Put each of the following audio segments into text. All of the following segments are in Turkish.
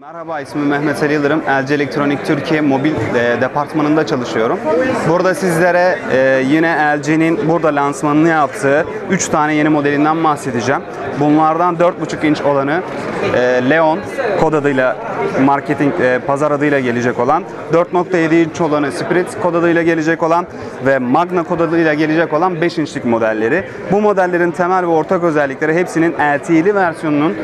Merhaba ismim Mehmet Ali Yıldırım. LG Elektronik Türkiye mobil e, departmanında çalışıyorum. Burada sizlere e, yine LG'nin burada lansmanını yaptığı 3 tane yeni modelinden bahsedeceğim. Bunlardan 4.5 inç olanı e, Leon kod adıyla marketing e, pazar adıyla gelecek olan 4.7 inç olanı Spirit kod adıyla gelecek olan ve Magna kod adıyla gelecek olan 5 inçlik modelleri. Bu modellerin temel ve ortak özellikleri hepsinin LTE'li versiyonunun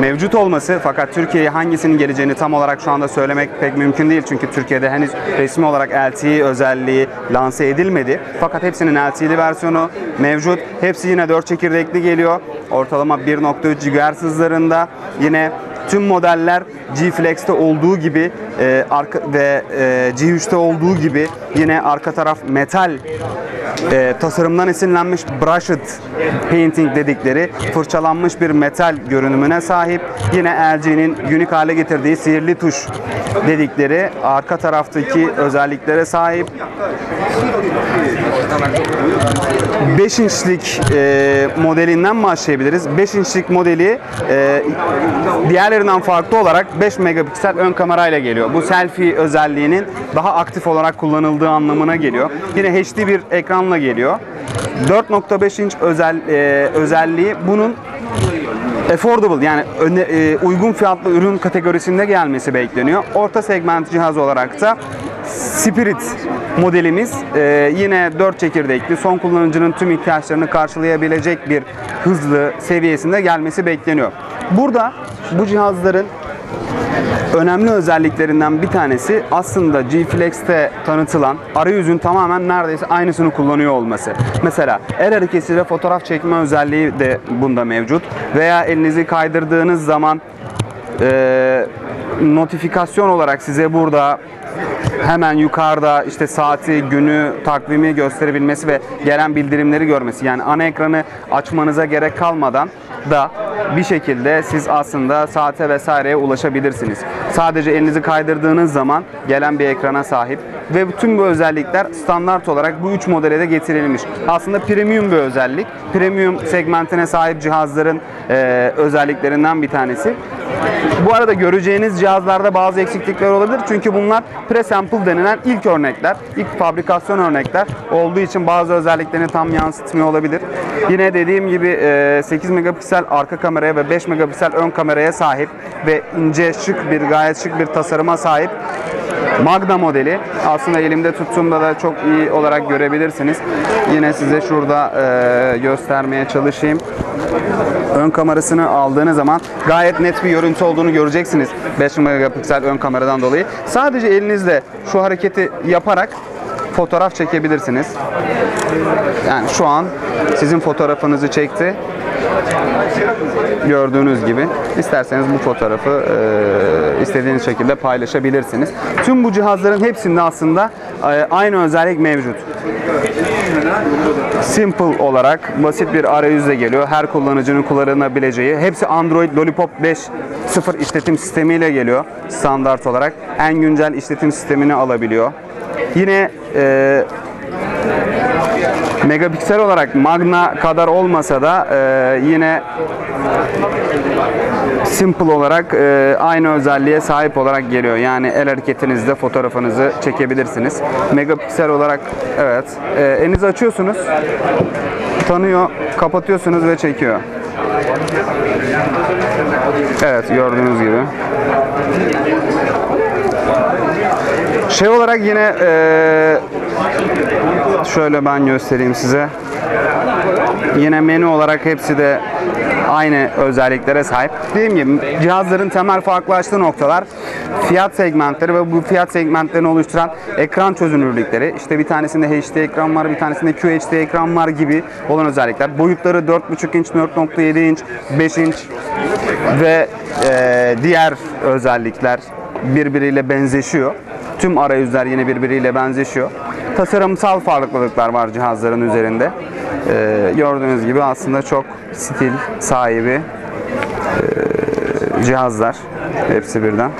mevcut olması fakat Türkiye'ye hangisinin geleceğini tam olarak şu anda söylemek pek mümkün değil çünkü Türkiye'de henüz resmi olarak LTE özelliği lanse edilmedi. Fakat hepsinin LTE'li versiyonu mevcut. Hepsi yine 4 çekirdekli geliyor. Ortalama 1.3 GHz hızlarında. Yine tüm modeller G Flex'te olduğu gibi e, arka ve e, G3'te olduğu gibi yine arka taraf metal e, tasarımdan esinlenmiş brushed painting dedikleri fırçalanmış bir metal görünümüne sahip. Yine LG'nin unik hale getirdiği sihirli tuş dedikleri arka taraftaki özelliklere sahip. 5 inçlik e, modelinden başlayabiliriz. 5 inçlik modeli e, diğerlerinden farklı olarak 5 megapiksel ön kamerayla geliyor. Bu selfie özelliğinin daha aktif olarak kullanıldığı anlamına geliyor. Yine HD bir ekranla geliyor. 4.5 inç özel e, özelliği bunun affordable yani öne- e, uygun fiyatlı ürün kategorisinde gelmesi bekleniyor. Orta segment cihaz olarak da Spirit modelimiz e, yine 4 çekirdekli son kullanıcının tüm ihtiyaçlarını karşılayabilecek bir hızlı seviyesinde gelmesi bekleniyor. Burada bu cihazların önemli özelliklerinden bir tanesi aslında G Flex'te tanıtılan arayüzün tamamen neredeyse aynısını kullanıyor olması. Mesela el hareketiyle fotoğraf çekme özelliği de bunda mevcut. Veya elinizi kaydırdığınız zaman e, notifikasyon olarak size burada hemen yukarıda işte saati, günü, takvimi gösterebilmesi ve gelen bildirimleri görmesi. Yani ana ekranı açmanıza gerek kalmadan da bir şekilde siz aslında saate vesaireye ulaşabilirsiniz. Sadece elinizi kaydırdığınız zaman gelen bir ekrana sahip ve bütün bu özellikler standart olarak bu üç modele de getirilmiş. Aslında premium bir özellik. Premium segmentine sahip cihazların e, özelliklerinden bir tanesi. Bu arada göreceğiniz cihazlarda bazı eksiklikler olabilir. Çünkü bunlar pre-sample denilen ilk örnekler, ilk fabrikasyon örnekler olduğu için bazı özelliklerini tam yansıtmıyor olabilir. Yine dediğim gibi e, 8 megapiksel arka kameraya ve 5 megapiksel ön kameraya sahip ve ince, şık bir, gayet şık bir tasarıma sahip Magna modeli. Aslında elimde tuttuğumda da çok iyi olarak görebilirsiniz. Yine size şurada e, göstermeye çalışayım. Ön kamerasını aldığınız zaman gayet net bir görüntü olduğunu göreceksiniz 5 megapiksel ön kameradan dolayı. Sadece elinizle şu hareketi yaparak fotoğraf çekebilirsiniz. Yani şu an sizin fotoğrafınızı çekti. Gördüğünüz gibi isterseniz bu fotoğrafı e, istediğiniz şekilde paylaşabilirsiniz. Tüm bu cihazların hepsinde aslında e, aynı özellik mevcut. Simple olarak basit bir arayüzle geliyor. Her kullanıcının kullanabileceği. Hepsi Android Lollipop 5.0 işletim sistemiyle geliyor standart olarak. En güncel işletim sistemini alabiliyor. Yine e, megapiksel olarak Magna kadar olmasa da e, yine simple olarak e, aynı özelliğe sahip olarak geliyor. Yani el hareketinizde fotoğrafınızı çekebilirsiniz. Megapiksel olarak evet. E, elinizi açıyorsunuz. Tanıyor, kapatıyorsunuz ve çekiyor. Evet gördüğünüz gibi. Şey olarak yine e, şöyle ben göstereyim size. Yine menü olarak hepsi de aynı özelliklere sahip. Dediğim gibi cihazların temel farklılaştığı noktalar fiyat segmentleri ve bu fiyat segmentlerini oluşturan ekran çözünürlükleri. İşte bir tanesinde HD ekran var, bir tanesinde QHD ekran var gibi olan özellikler. Boyutları 4.5 inç, 4.7 inç, 5 inç ve e, diğer özellikler birbiriyle benzeşiyor. Tüm arayüzler yine birbiriyle benzeşiyor. Tasarımsal farklılıklar var cihazların üzerinde. Ee, gördüğünüz gibi aslında çok stil sahibi e, cihazlar. Hepsi birden.